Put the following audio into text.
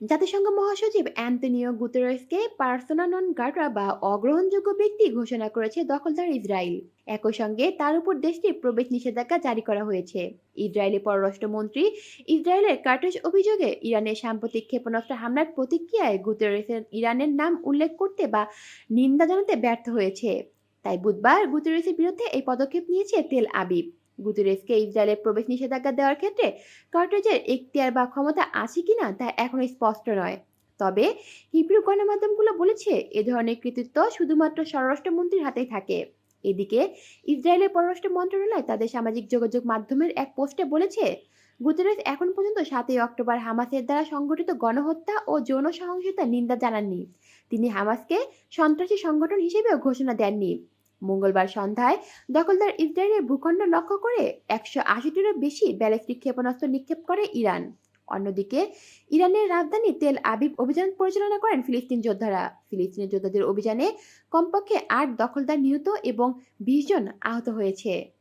জাতিসংঘ মহাসচিব Antonio গুতেরেসকে persona নন গ্রাটা বা অগ্রহণযোগ্য ব্যক্তি ঘোষণা করেছে দখলদার ইসরায়েল। একই সঙ্গে তার উপর দেশটির প্রবেশ নিষেধাজ্ঞা জারি করা হয়েছে। ইসরায়েলি পররাষ্ট্রমন্ত্রী ইসরায়েলের কার্টেজ অভিযোগে ইরানের সাম্প্রতিক ক্ষেপণাস্ত্র হামলার প্রতিক্রিয়ায় গুতেরেসের ইরানের নাম উল্লেখ করতে বা নিন্দা জানাতে ব্যর্থ হয়েছে। তাই বুধবার গুতেরেসের বিরুদ্ধে এই পদক্ষেপ নিয়েছে তেল আবিব। গুতেরেসকে ইসরায়েলের প্রবেশ নিষেধাজ্ঞা দেওয়ার ক্ষেত্রে কার্টেজের এখতিয়ার বা ক্ষমতা আছে কিনা তা এখনও স্পষ্ট নয়। তবে হিব্রু গণমাধ্যমগুলো বলেছে, এ ধরনের কৃতিত্ব শুধুমাত্র স্বরাষ্ট্রমন্ত্রীর হাতেই থাকে। এদিকে ইসরায়েলের পররাষ্ট্র মন্ত্রণালয় তাদের সামাজিক যোগাযোগ মাধ্যমের এক পোস্টে বলেছে, গুতেরেস এখন পর্যন্ত সাতই অক্টোবর হামাসের দ্বারা সংগঠিত গণহত্যা ও যৌন সহিংসতার নিন্দা জানাননি। তিনি হামাসকে সন্ত্রাসী সংগঠন হিসেবেও ঘোষণা দেননি। মঙ্গলবার সন্ধ্যায় দখলদার ইসরায়েলের ভূখণ্ড লক্ষ্য করে একশো আশিটিরও বেশি ব্যালিস্টিক ক্ষেপণাস্ত্র নিক্ষেপ করে ইরান। অন্যদিকে, ইরানের রাজধানী তেল আবিব অভিযান পরিচালনা করেন ফিলিস্তিন যোদ্ধারা। ফিলিস্তিনের যোদ্ধাদের অভিযানে কমপক্ষে আট দখলদার নিহত এবং বিশ জন আহত হয়েছে।